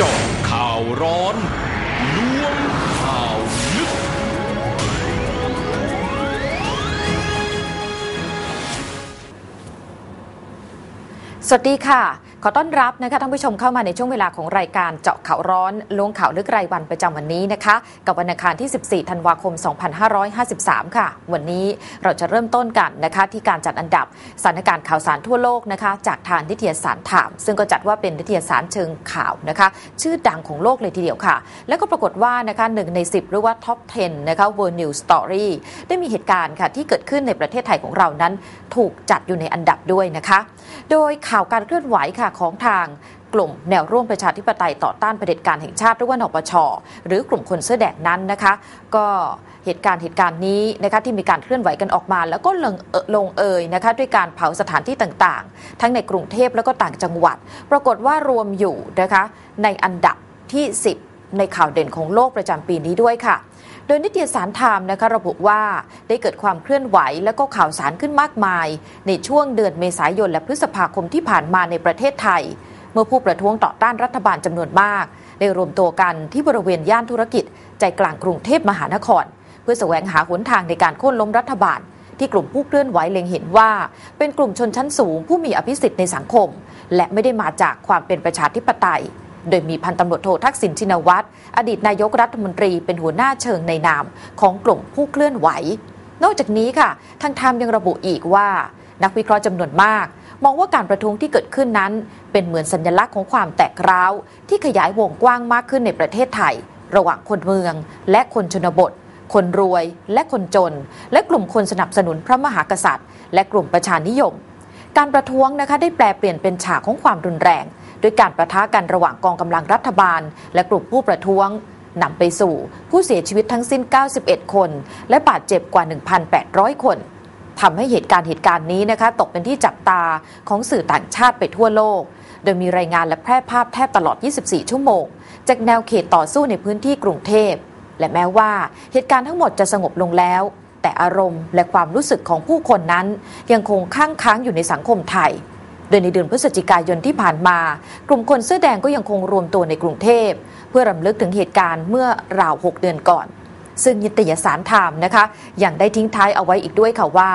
จาะข่าวร้อนล้วงข่าวลึก สวัสดีค่ะ ขอต้อนรับนะคะท่านผู้ชมเข้ามาในช่วงเวลาของรายการเจาะข่าวร้อนล้วงข่าวลึกรายวันประจำวันนี้นะคะ กับวันอังคารที่ 14 ธันวาคม 2553 ค่ะ วันนี้เราจะเริ่มต้นกันนะคะที่การจัดอันดับสถานการณ์ข่าวสารทั่วโลกนะคะจากทางนิตยสารถาม ซึ่งก็จัดว่าเป็นนิตยสารเชิงข่าวนะคะ ชื่อดังของโลกเลยทีเดียวค่ะ แล้วก็ปรากฏว่านะคะหนึ่งใน 10 หรือว่าท็อป 10 นะคะ World News Story ได้มีเหตุการณ์ค่ะที่เกิดขึ้นในประเทศไทยของเรานั้น ถูกจัดอยู่ในอันดับด้วยนะคะ โดยข่าวการเคลื่อนไหวค่ะของทางกลุ่มแนวร่วมประชาธิปไตยต่อต้านเผด็จการแห่งชาติหรือว่านปช หรือกลุ่มคนเสื้อแดงนั้นนะคะ ก็เหตุการณ์เหตุการณ์นี้นะคะที่มีการเคลื่อนไหวกันออกมา แล้วก็ลงเอ่อลงเอยนะคะด้วยการเผาสถานที่ต่างๆ ทั้งในกรุงเทพแล้วก็ต่างจังหวัด ปรากฏว่ารวมอยู่นะคะในอันดับที่ 10 ในข่าวเด่นของโลกประจำปีนี้ด้วยค่ะโดยนิตยสารไทม์นะคะระบุว่าได้เกิดความเคลื่อนไหวและก็ข่าวสารขึ้นมากมาย ในช่วงเดือนเมษายนและพฤษภาคมที่ผ่านมาในประเทศไทย เมื่อผู้ประท้วงต่อต้านรัฐบาลจำนวนมาก ได้รวมตัวกันที่บริเวณย่านธุรกิจ ใจกลางกรุงเทพมหานคร เพื่อแสวงหาหนทางในการโค่นล้มรัฐบาล ที่กลุ่มผู้เคลื่อนไหวเล็งเห็นว่า เป็นกลุ่มชนชั้นสูงผู้มีอภิสิทธิ์ในสังคม และไม่ได้มาจากความเป็นประชาธิปไตย โดยมีพันตำรวจโททักษิณชินวัตรอดีตนายกรัฐมนตรีเป็นหัวหน้าเชิงในนามของกลุ่มผู้เคลื่อนไหว นอกจากนี้ค่ะ ทางไทม์ยังระบุอีกว่า นักวิเคราะห์จำนวนมาก มองว่าการประท้วงที่เกิดขึ้นนั้น เป็นเหมือนสัญลักษณ์ของความแตกร้าว ที่ขยายวงกว้างมากขึ้นในประเทศไทย ระหว่างคนเมือง และคนชนบทคนรวยและคนจน และกลุ่มคนสนับสนุนพระมหากษัตริย์ และกลุ่มประชานิยม การประท้วงนะคะได้แปลเปลี่ยนเป็นฉากของความรุนแรง ด้วยการประทะกันระหว่างกองกำลังรัฐบาล และกลุ่มผู้ประท้วงนำไปสู่ผู้เสียชีวิตทั้งสิ้น 91 คน และบาดเจ็บกว่า 1,800 คนทำให้เหตุการณ์เหตุการณ์นี้นะคะตกเป็นที่จับตาของสื่อต่างชาติไปทั่วโลก โดยมีรายงานและแพร่ภาพแทบตลอด 24 ชั่วโมง จากแนวเขตต่อสู้ในพื้นที่กรุงเทพ และแม้ว่าเหตุการณ์ทั้งหมดจะสงบลงแล้ว แต่อารมณ์และความรู้สึกของผู้คนนั้น ยังคงค้างค้างอยู่ในสังคมไทย โดยในเดือนพฤศจิกายนที่ผ่านมา กลุ่มคนเสื้อแดงก็ยังคงรวมตัวในกรุงเทพ เพื่อรำลึกถึงเหตุการณ์เมื่อราว 6 เดือนก่อน ซึ่งนิตยสารไทม์นะคะยังได้ทิ้งท้ายเอาไว้อีกด้วยค่ะว่า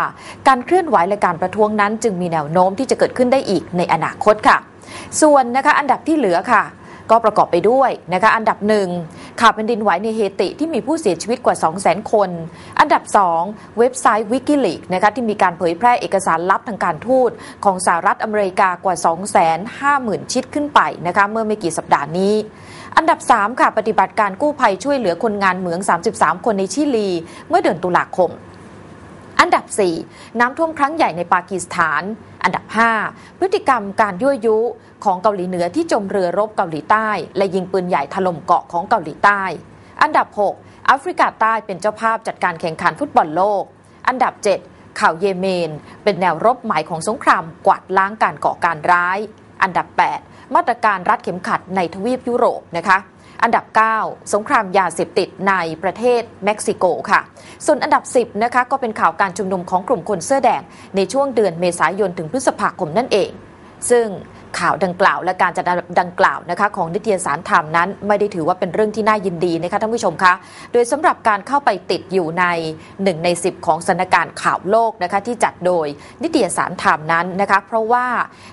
การเคลื่อนไหวและการประท้วงนั้น จึงมีแนวโน้มที่จะเกิดขึ้นได้อีกในอนาคตค่ะ ส่วนนะคะอันดับที่เหลือค่ะ ก็ประกอบไปด้วยนะคะอันดับหนึ่งข่าวแผ่นดินไหวในเฮติที่มีผู้เสียชีวิตกว่า 200,000 คน อันดับ 2 เว็บไซต์ Wikileaks นะคะที่มีการเผยแพร่เอกสารลับทางการทูตของสหรัฐอเมริกากว่า 250,000 ชิดขึ้นไปนะคะเมื่อไม่กี่สัปดาห์นี้อันดับ 3 ค่ะ ปฏิบัติการกู้ภัยช่วยเหลือคนงานเหมือง 33 คนในชิลี เมื่อเดือนตุลาคม นดับ 4 น้ำท่วมครั้งใหญ่ในปากีสถาน อันดับ 5 พฤติกรรมการยั่วยุของเกาหลีเหนือที่จมเรือรบเกาหลีใต้ และยิงปืนใหญ่ถล่มเกาะของเกาหลีใต้ อันดับ 6 แอฟริกาใต้เป็นเจ้าภาพจัดการแข่งขันฟุตบอลโลก อันดับ 7 ข่าวเยเมน เป็นแนวรบใหมายของสงครามกวาดล้างการก่อการร้าย อันดับ 8 มาตรการรัดเข็มขัดในทวีปยุโรปนะคะ อันดับ 9 สงครามยาเสพติดในประเทศเม็กซิโกค่ะ ส่วนอันดับ 10 นะคะก็เป็นข่าวการชุมนุมของกลุ่มคนเสื้อแดงในช่วงเดือนเมษายนถึงพฤษภาคมนั่นเอง ซึ่ง ข่าวดังกล่าว และการจัดดับดังกล่าวนะคะของนิตยสารธรรมนั้น ไม่ได้ถือว่าเป็นเรื่องที่น่ายินดีนะคะท่านผู้ชมคะ โดยสำหรับการเข้าไปติดอยู่ใน 1 ใน 10 ของสถานการณ์ข่าวโลกนะคะที่จัดโดยนิตยสารธรรมนั้นนะคะเพราะว่า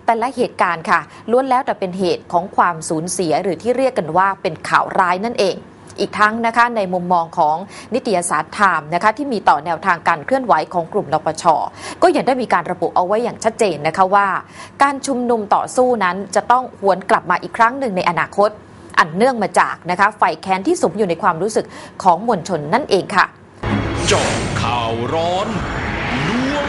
แต่ละเหตุการณ์ค่ะล้วนแล้วแต่เป็นเหตุของความสูญเสียหรือที่เรียกกันว่าเป็นข่าวร้ายนั่นเอง อีกทั้งนะคะในมุมมองของนิตยสารไทม์นะคะที่มีต่อแนวทางการเคลื่อนไหวของกลุ่มนปช ก็ยังได้มีการระบุเอาไว้อย่างชัดเจนนะคะว่า การชุมนุมต่อสู้นั้นจะต้องหวนกลับมาอีกครั้งหนึ่งในอนาคต อันเนื่องมาจากนะคะไฟแค้นที่สุมอยู่ในความรู้สึกของมวลชนนั่นเองค่ะจาะข่าวร้อนล้วง